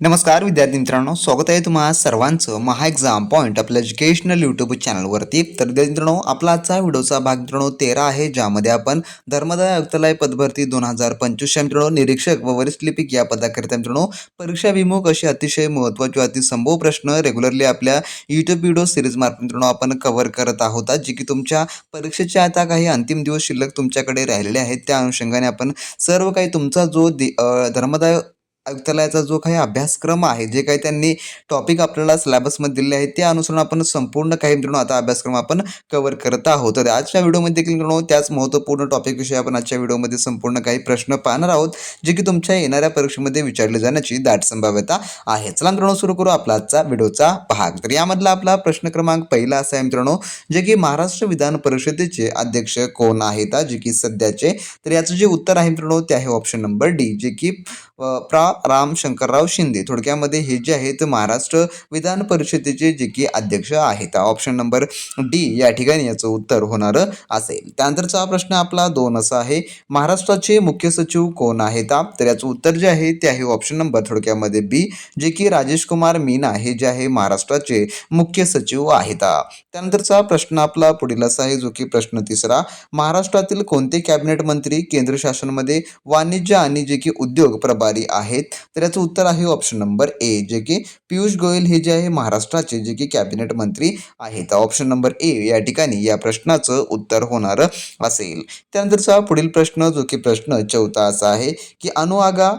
नमस्कार विद्यार्थी मित्रांनो स्वागत आहे तुम्हा सर्वांचं महा एक्झाम पॉईंट आपल्या एज्युकेशनल यूट्यूब चॅनलवरती तर मित्रांनो आपला आजचा व्हिडिओचा भाग मित्रांनो तेरा आहे ज्यामध्ये आपण धर्मदाय आयुक्तालय पदभरती दोन हजार पंचवीसच्या मित्रांनो निरीक्षक व वरिष्ठ लिपिक या पदाकरिता मित्रांनो परीक्षाभिमुख असे अतिशय महत्त्वाचे अतिसंभव प्रश्न रेग्युलरली आपल्या यूट्यूब व्हिडिओ सिरीजमार्फत मित्रांनो आपण कव्हर करत आहोत. जे की तुमच्या परीक्षेचे आता काही अंतिम दिवस शिल्लक तुमच्याकडे राहिलेले आहेत त्या अनुषंगाने आपण सर्व काही तुमचा जो धर्मदाय आयुक्तालयाचा जो काही अभ्यासक्रम आहे जे काही त्यांनी टॉपिक आपल्याला सिलेबसमध्ये दिले आहेत त्या अनुसरून आपण संपूर्ण काही मित्रांनो आता अभ्यासक्रम आपण कव्हर करत आहोत. तर आजच्या व्हिडिओमध्ये देखील मित्रांनो त्याच महत्त्वपूर्ण टॉपिकविषयी आपण आजच्या व्हिडिओमध्ये संपूर्ण काही प्रश्न पाहणार आहोत जे की तुमच्या येणाऱ्या परीक्षेमध्ये विचारले जाण्याची दाट संभाव्यता आहे. चला मित्रांनो सुरू करू आपला आजचा व्हिडिओचा भाग. तर यामधला आपला प्रश्न क्रमांक पहिला असा आहे मित्रांनो जे की महाराष्ट्र विधान परिषदेचे अध्यक्ष कोण आहेत जे की सध्याचे. तर याचं जे उत्तर आहे मित्रांनो ते आहे ऑप्शन नंबर डी जे की प्रा. राम शंकरराव शिंदे. थोडक्यामध्ये हे जे आहेत महाराष्ट्र विधान परिषदेचे जे की अध्यक्ष आहेत. ऑप्शन नंबर डी या ठिकाणी याचं उत्तर होणार असेल. त्यानंतरचा हा प्रश्न आपला दोन असा आहे. महाराष्ट्राचे मुख्य सचिव कोण आहेत? तर याचं उत्तर जे आहे ते आहे ऑप्शन नंबर थोडक्यामध्ये बी जे की राजेश कुमार मीना हे जे आहे महाराष्ट्राचे मुख्य सचिव आहेत. त्यानंतरचा प्रश्न आपला पुढील असा आहे जो की प्रश्न तिसरा महाराष्ट्रातील कोणते कॅबिनेट मंत्री केंद्र शासनामध्ये वाणिज्य आणि जे की उद्योग व्यापारी आहेत. तर याचं उत्तर आहे ऑप्शन नंबर ए जे की पियुष गोयल हे जे आहे महाराष्ट्राचे जे की कॅबिनेट मंत्री आहेत. ऑप्शन नंबर ए या ठिकाणी या प्रश्नाचं उत्तर होणार असेल. त्यानंतरचा पुढील प्रश्न जो की प्रश्न चौथा असा आहे की अनुआगा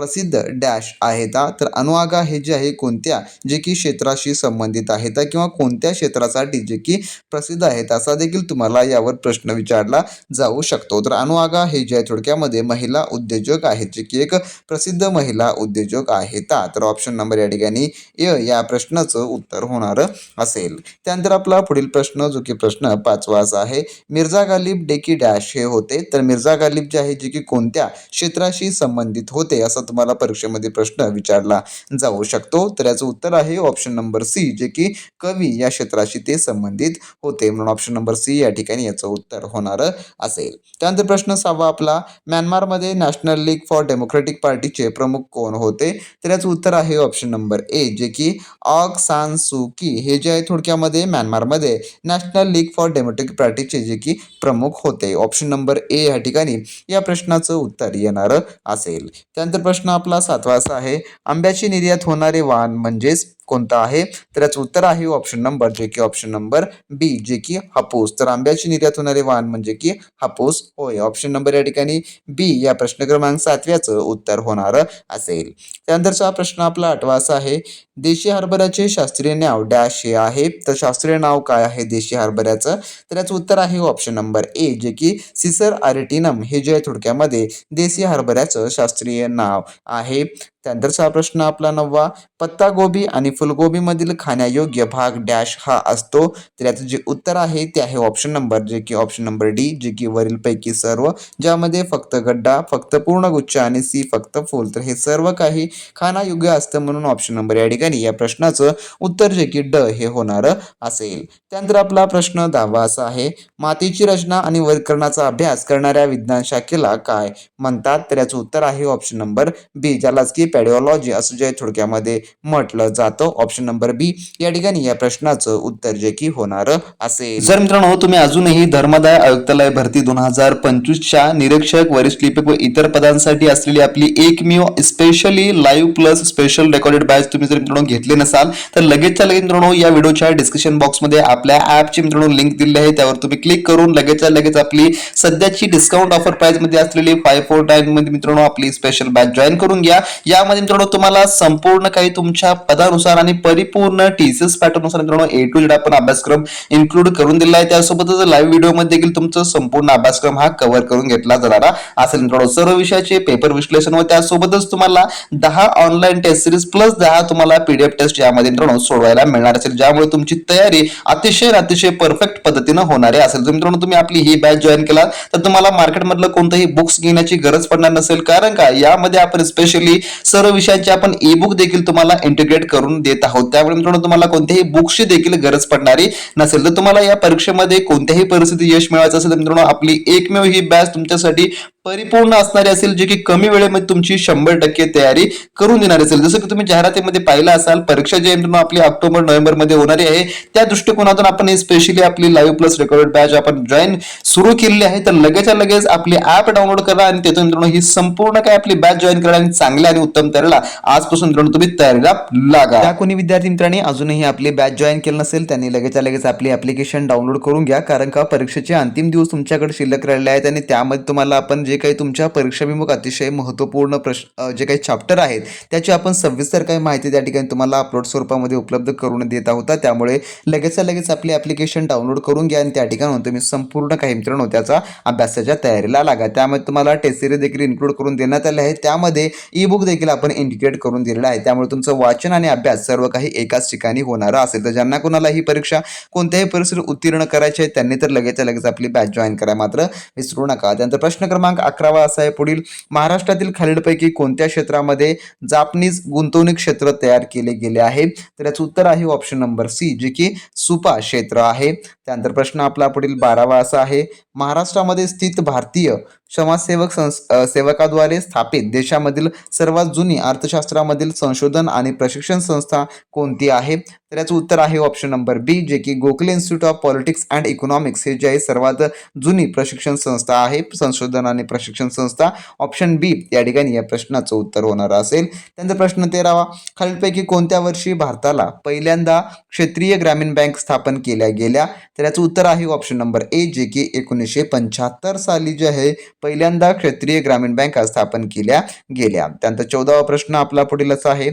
प्रसिद्ध डॅश आहेत का तर अनुआगा हे जे आहे कोणत्या? जे की क्षेत्राशी संबंधित आहेत किंवा कोणत्या क्षेत्रासाठी जे की प्रसिद्ध आहेत असा देखील तुम्हाला यावर प्रश्न विचारला जाऊ शकतो. तर अनुआगा हे जे आहे थोडक्यामध्ये महिला उद्योजक आहेत जे की एक प्रसिद्ध महिला उद्योजक आहेत हा. तर ऑप्शन नंबर या ठिकाणी य या प्रश्नाचं उत्तर होणार असेल. त्यानंतर आपला पुढील प्रश्न जो की प्रश्न पाचवा असा आहे. मिर्झा गालिब डेकी डॅश हे होते. तर मिर्झा गालिब जे आहे जे की कोणत्या क्षेत्राशी संबंधित होते असा तुम्हाला परीक्षेमध्ये प्रश्न विचारला जाऊ शकतो. तर याचं उत्तर आहे ऑप्शन नंबर सी जे की कवी या क्षेत्राशी ते संबंधित होते. म्हणून ऑप्शन नंबर सी या ठिकाणी याचं उत्तर होणार असेल. त्यानंतर प्रश्न सहावा आपला म्यानमारमध्ये नॅशनल लीग फॉर डेमोक्रेटिक पार्टीचे प्रमुख कोण होते? तर याचं उत्तर आहे ऑप्शन नंबर ए जे की ऑग सान सू की हे जे आहे थोडक्यामध्ये म्यानमारमध्ये नॅशनल लीग फॉर डेमोक्रेटिक पार्टीचे जे की प्रमुख होते. ऑप्शन नंबर ए या ठिकाणी या प्रश्नाचं उत्तर येणार असेल. त्यानंतर प्रश्न आपला सातवा असा आहे. आंब्याची निर्यात होणारे वाहन म्हणजेच कोणतं आहे? तर याचं उत्तर आहे ऑप्शन नंबर जे की ऑप्शन नंबर बी जे की हापूस. तर आंब्याची निर्यात होणारे वाहन म्हणजे की हापूस. होय ऑप्शन नंबर या ठिकाणी बी या प्रश्न क्रमांक सातव्याचं उत्तर होणार असेल. त्यानंतरचा हा प्रश्न आपला आठवा असा आहे देशी हरभऱ्याचे शास्त्रीय नाव डॅश हे आहे. तर शास्त्रीय नाव काय आहे देशी हरभऱ्याचं? तर याचं उत्तर आहे ऑप्शन नंबर ए जे की सिसर आरेटिनम. हे जे थोडक्यामध्ये देशी हरभऱ्याचं शास्त्रीय नाव आहे. त्यानंतरचा हा प्रश्न आपला नववा पत्ता गोबी आणि फुलगोबीमधील खाण्यायोग्य भाग डॅश हा असतो. तर याचं जे उत्तर आहे ते आहे ऑप्शन नंबर जे की ऑप्शन नंबर डी जे की वरीलपैकी सर्व ज्यामध्ये फक्त गड्डा फक्त पूर्णगुच्छ आणि सी फक्त फूल. तर हे सर्व काही खाण्यायोग्य असतं म्हणून ऑप्शन नंबर या ठिकाणी या प्रश्नाचं उत्तर जे की ड हे होणार असेल. त्यानंतर आपला प्रश्न दहावा असा आहे मातीची रचना आणि वर्गीकरणाचा अभ्यास करणाऱ्या विज्ञान शाखेला काय म्हणतात? तर याचं उत्तर आहे ऑप्शन नंबर बी ज्यालाच की पॅडिओलॉजी असं जे थोडक्यामध्ये म्हटलं जातं. ऑप्शन नंबर बी या ठिकाणी या प्रश्नाचं उत्तर जे की होणार असेल. जर मित्रांनो हो, तुम्ही अजूनही धर्मदाय आयुक्तालय भरती दोन हजार पंचवीसच्या निरीक्षक वरिष्ठ लिपिक व इतर पदांसाठी असलेली आपली एकमेव specially live plus special recorded batch तुम्ही जर मित्रांनो घेतले नसाल तर लगेचच्या लगेच मित्रांनो या व्हिडिओच्या डिस्क्रिप्शन बॉक्समध्ये आपल्या ॲपची मित्रांनो लिंक दिली आहे. त्यावर तुम्ही क्लिक करून लगेचच्या लगेच आपली सध्याची डिस्काउंट ऑफर प्राइसमध्ये असलेली फाय फोर टाइममध्ये मित्रांनो आपली स्पेशल बॅच जॉईन करून घ्या. या यामध्ये मित्रांनो तुम्हाला संपूर्ण काही तुमच्या पदानुसार आणि परिपूर्ण टीसीएस पॅटर्ननुसार मित्रांनो ए टू जेड आपण अभ्यासक्रम इन्क्लूड करून दिला आहे. त्यासोबतच लाईव्ह व्हिडिओमध्ये देखील तुमचं संपूर्ण अभ्यासक्रम हा कव्हर करून घेतला जाणारा असेल मित्रांनो सर्व विषयाचे पेपर विश्लेषण व त्यासोबतच तुम्हाला दहा ऑनलाईन टेस्ट सिरीज प्लस दहा तुम्हाला पीडीएफ टेस्ट यामध्ये मित्रांनो सोडवायला मिळणार असेल. ज्यामुळे तुमची तयारी अतिशय अतिशय परफेक्ट पद्धतीनं होणारी असेल जर मित्रांनो तुम्ही आपली ही बॅच जॉईन केला तर तुम्हाला मार्केटमधलं कोणतंही बुक्स घेण्याची गरज पडणार नसेल. कारण का? यामध्ये आपण स्पेशली सर्व विषयांचे आपण ई बुक देखील तुम्हाला इंटिग्रेट करून देत आहोत. त्यामुळे मित्रांनो तुम्हाला कोणत्याही बुक्सची देखील गरज पडणारी नसेल. तर तुम्हाला या परीक्षेमध्ये कोणत्याही परिस्थितीत यश मिळवायचं असेल तर मित्रांनो आपली एकमेव ही बॅच तुमच्यासाठी परिपूर्ण असणारी असेल जे की कमी वेळेमध्ये तुमची शंभर टक्के तयारी करून देणार असेल. जसं की तुम्ही जाहिरातीमध्ये पाहिलं असाल परीक्षा जी मित्रांनो आपली ऑक्टोबर नोव्हेंबरमध्ये होणारी आहे. त्या दृष्टिकोनातून आपण स्पेशली आपली लाईव्ह प्लस रेकॉर्डेड बॅच आपण जॉईन सुरू केलेली आहे. तर लगेचच्या लगेच आपली ऍप डाउनलोड करा आणि तिथून मित्रांनो ही संपूर्ण काय आपली बॅच जॉईन करा आणि चांगल्या आणि उत्तम तयारीला आजपासून मित्रांनो तुम्ही तयारीला लागा. त्या कोणी विद्यार्थी मित्रांनी अजूनही आपली बॅच जॉईन केलं नसेल त्यांनी लगेचच्या लगेच आपली ऍप्लिकेशन डाउनलोड करून घ्या. कारण का? परीक्षेचे अंतिम दिवस तुमच्याकडे शिल्लक राहिले आहेत आणि त्यामध्ये तुम्हाला आपण जे काही तुमच्या परीक्षाभिमुख अतिशय महत्त्वपूर्ण प्रश्न जे काही चॅप्टर आहेत त्याची आपण सविस्तर काही माहिती त्या ठिकाणी तुम्हाला अपलोड स्वरूपामध्ये उपलब्ध करून देत आहोत. त्यामुळे लगेचच्या लगेच आपली ऍप्लिकेशन डाउनलोड करून घ्या आणि त्या ठिकाणी तुम्ही संपूर्ण काही मित्रांनो त्याचा अभ्यासाच्या तयारीला लागा. त्यामध्ये तुम्हाला टेस्ट सिरीज देखील इन्क्लूड करून देण्यात आले आहे त्यामध्ये ई बुक देखील आपण इंडिकेट करून दिलेलं आहे. त्यामुळे तुमचं वाचन आणि अभ्यास सर्व काही एकाच ठिकाणी होणार असेल. तर ज्यांना कोणाला ही परीक्षा कोणत्याही परिस्थितीत उत्तीर्ण करायची आहे त्यांनी तर लगेच लगेच आपली बॅच जॉईन करा. मात्र विसरू नका. त्यानंतर प्रश्न क्रमांक अकरावा असा आहे. पुढील महाराष्ट्रातील खालीलपैकी कोणत्या क्षेत्रामध्ये जापनीज गुंतवणूक क्षेत्र तयार केले गेले आहे? तर याचं उत्तर आहे ऑप्शन नंबर सी जे की सुपा क्षेत्र आहे. त्यानंतर प्रश्न आपला पुढील बारावा असा आहे महाराष्ट्रामध्ये स्थित भारतीय समाजसेवक संस सेवकाद्वारे स्थापित देशामधील सर्वात जुनी अर्थशास्त्रामधील संशोधन आणि प्रशिक्षण संस्था कोणती आहे? तर याचं उत्तर आहे ऑप्शन नंबर बी जे की Gokhale institute of politics and economics हे जे आहे सर्वात जुनी प्रशिक्षण संस्था आहे संशोधन आणि प्रशिक्षण संस्था. ऑप्शन बी या ठिकाणी या प्रश्नाचं उत्तर होणार असेल. त्यांचा प्रश्न तेरावा खालीलपैकी कोणत्या वर्षी भारताला पहिल्यांदा क्षेत्रीय ग्रामीण बँक स्थापन केल्या गेल्या? तर याचं उत्तर आहे ऑप्शन नंबर ए जे की एकोणीसशे पंच्याहत्तर साली जे आहे पहिल्यांदा क्षेत्रीय ग्रामीण बँका स्थापन केल्या गेल्या. त्यानंतर चौदावा प्रश्न आपला पुढीलच आहे.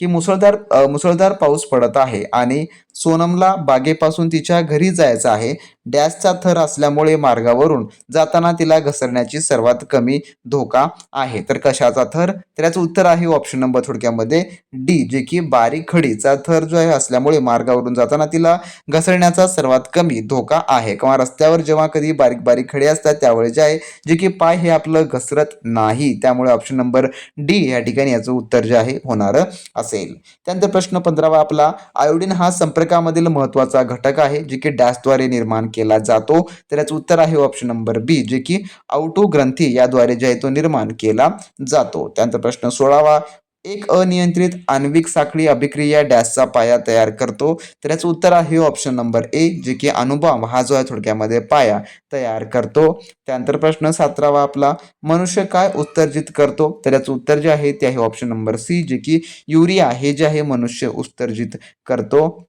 की मुसळधार मुसळधार पाऊस पडत आहे आणि सोनमला बागेपासून तिच्या घरी जायचं आहे. डॅशचा थर असल्यामुळे मार्गावरून जाताना तिला घसरण्याची सर्वात कमी धोका आहे. तर कशाचा थर? तर याचं उत्तर आहे ऑप्शन नंबर थोडक्यामध्ये डी जे की बारीक खडीचा थर जो आहे असल्यामुळे मार्गावरून जाताना तिला घसरण्याचा सर्वात कमी धोका आहे. किंवा रस्त्यावर जेव्हा कधी बारीक बारीक खडे असतात त्यावेळी जे आहे जे की पाय हे आपलं घसरत नाही. त्यामुळे ऑप्शन नंबर डी या ठिकाणी याचं उत्तर जे आहे होणार असेल. त्यानंतर प्रश्न पंधरावा आपला आयोडीन हा संपर्कामधील महत्त्वाचा घटक आहे जे की डॅशद्वारे निर्माण केला जातो. तर याचं उत्तर आहे ऑप्शन नंबर बी जे की आउटो ग्रंथी याद्वारे जे आहे तो निर्माण केला जातो. त्यानंतर प्रश्न सोळावा एक अनियंत्रित आण्विक साखळी अभिक्रिया डॅशचा पाया तयार करतो. तर याचं उत्तर आहे ऑप्शन नंबर ए जे की अणुबॉम्ब हा जो आहे थोडक्यामध्ये पाया तयार करतो. त्यानंतर प्रश्न सातरावा आपला मनुष्य काय उत्सर्जित करतो? तर याचं उत्तर जे आहे ते आहे ऑप्शन नंबर सी जे की युरिया हे जे आहे मनुष्य उत्सर्जित करतो.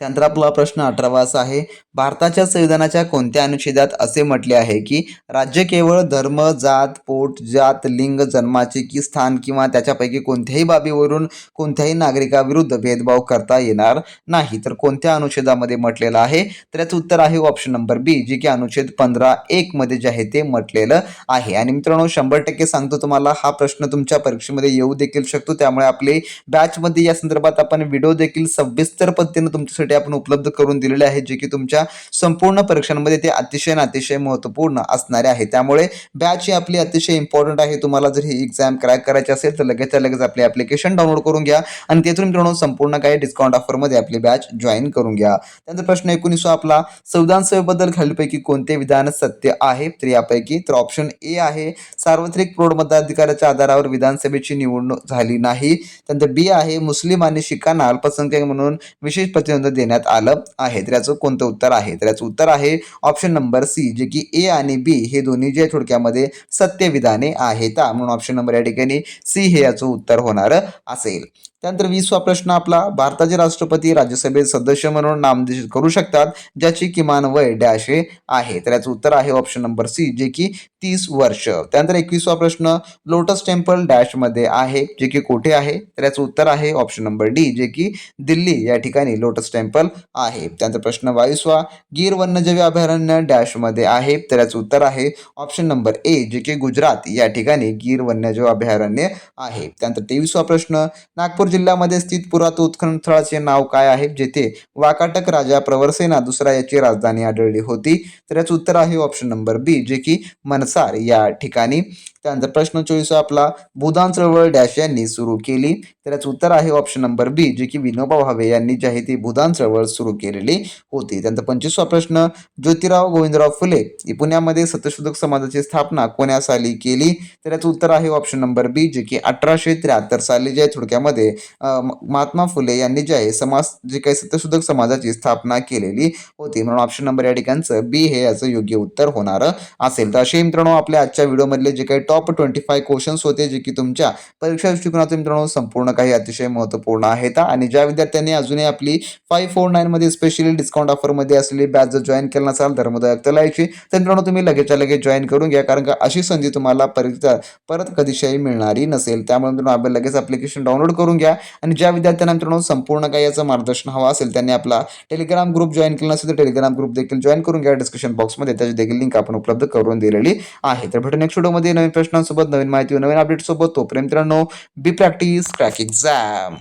त्यानंतर आपला प्रश्न अठरावा असा आहे भारताच्या संविधानाच्या कोणत्या अनुच्छेदात असे म्हटले आहे की राज्य केवळ धर्म जात पोट जात लिंग जन्माचे की स्थान किंवा त्याच्यापैकी कोणत्याही बाबीवरून कोणत्याही नागरिकाविरुद्ध भेदभाव करता येणार नाही. तर कोणत्या अनुच्छेदामध्ये म्हटलेलं आहे? तर याचं उत्तर आहे ऑप्शन नंबर बी जे की अनुच्छेद पंधरा एकमध्ये जे आहे ते म्हटलेलं आहे. आणि मित्रांनो शंभर टक्के सांगतो तुम्हाला हा प्रश्न तुमच्या परीक्षेमध्ये येऊ देखील शकतो. त्यामुळे आपले बॅचमध्ये या संदर्भात आपण व्हिडिओ देखील सविस्तर पद्धतीने तुमच्यासाठी आपण उपलब्ध करून दिलेले आहे जे की तुमच्या संपूर्ण परीक्षांमध्ये ते अतिशय आणि अतिशय महत्त्वपूर्ण असणारे आहे. त्यामुळे बॅच ही आपली अतिशय इम्पॉर्टंट आहे. तुम्हाला जर ही एक्झाम क्रॅक करायची असेल तर लगेच लगेच आपली ॲप्लिकेशन डाउनलोड करून घ्या. आणि तेथून मित्रांनो संपूर्ण काही डिस्काउंट ऑफरमध्ये आपली बॅच जॉईन करून घ्या. त्यानंतर प्रश्न एकोणीसवा आपला संविधान सेवेबद्दल खालीलपैकी कोणते विधान सत्य आहे? तर यापैकी तर ऑप्शन ए आहे. सार्वत्रिक प्रौढ मताधिकाराच्या आधारावर विधानसभेची निवडणूक झाली नाही. त्यानंतर बी आहे मुस्लिम आणि शिखांना अल्पसंख्याक म्हणून विशेष प्रतिबंध देण्यात आलं आहे. तर याचं कोणतं उत्तर आहे? तर याचं उत्तर आहे ऑप्शन नंबर सी जे की ए आणि बी हे दोन्ही जे थोडक्यामध्ये सत्यविधाने आहेत. म्हणून ऑप्शन नंबर या ठिकाणी सी हे याचं उत्तर होणार असेल. त्यानंतर वीसवा प्रश्न आपला भारताचे राष्ट्रपती राज्यसभेत सदस्य म्हणून नामनिर्देशित करू शकतात ज्याची किमान वय डॅश हे आहे. तर याचं उत्तर आहे ऑप्शन नंबर सी जे की तीस वर्ष. त्यानंतर एकवीसवा प्रश्न लोटस टेम्पल डॅशमध्ये आहे जे की कोठे आहे? तर याचं उत्तर आहे ऑप्शन नंबर डी जे की दिल्ली या ठिकाणी लोटस टेम्पल आहे. त्यानंतर प्रश्न बावीसवा गीर वन्यजीवी अभयारण्य डॅशमध्ये आहे. तर याचं उत्तर आहे ऑप्शन नंबर ए जे की गुजरात या ठिकाणी गीर वन्यजीव अभयारण्य आहे. त्यानंतर तेवीसवा प्रश्न नागपूर जिल्ह्यामध्ये स्थित पुरात उत्खनन स्थळाचे नाव काय आहे? जेथे वाकाटक राजा प्रवरसेना दुसरा याची राजधानी आढळली होती. तर याचं उत्तर आहे ऑप्शन नंबर बी जे की मनसार या ठिकाणी. त्यानंतर प्रश्न चोवीस आपला भूदान चळवळ डॅश यांनी सुरू केली. तर याचं उत्तर आहे ऑप्शन नंबर बी जे की विनोबा भावे यांनी जी आहे ती भूदान चळवळ सुरू केलेली होती. त्यानंतर पंचवीसवा प्रश्न ज्योतिराव गोविंदराव फुले पुण्यामध्ये सत्यशोधक समाजाची स्थापना कोण्या साली केली? तर याचं उत्तर आहे ऑप्शन नंबर बी जे की अठराशे त्र्याहत्तर साली जे आहे थोडक्यामध्ये महात्मा फुले यांनी जे आहे समाज जे काही सत्यशोधक समाजाची स्थापना केलेली होती. म्हणून ऑप्शन नंबर या ठिकाणचं बी हे याचं योग्य उत्तर होणार असेल. तर असे मित्रांनो आपल्या आजच्या व्हिडिओमधले जे काही टॉप ट्वेंटी फाय क्वेश्चन्स होते जे की तुमच्या परीक्षा दृष्टिकोनातून मित्रांनो संपूर्ण काही अतिशय महत्त्वपूर्ण आहेत. आणि ज्या विद्यार्थ्यांनी अजूनही आपली फाईव्ह फोर नाईनमध्ये स्पेशली डिस्काउंट ऑफरमध्ये असलेली बॅच जर जॉईन केलं नसाल धर्मोदय अक्तलायची तर मित्रांनो तुम्ही लगेचच्या लगेच जॉईन करून घ्या. कारण का अशी संधी तुम्हाला परीक्षा परत कधीशाही मिळणारी नसेल. त्यामुळे मित्रांनो आपण लगेच ॲप्लिकेशन डाउनलोड करून घ्या. आणि ज्या विद्यार्थ्यांना मित्रांनो संपूर्ण काही याचं मार्गदर्शन हवं असेल त्यांनी आपला टेलिग्राम ग्रुप जॉईन केला नसेल तर टेलिग्राम ग्रुप देखील जॉईन करून घ्या. डिस्क्रिप्शन बॉक्समध्ये त्याची देखील लिंक आपण उपलब्ध करून दिलेली आहे. तर भेटू नेक्स्ट व्हिडिओमध्ये नवीन प्रश्नांसोबत नवीन माहिती नवीन अपडेट सोबत तोपर्यंत मित्रांनो बी प्रॅक्टिस क्रॅक एक्झाम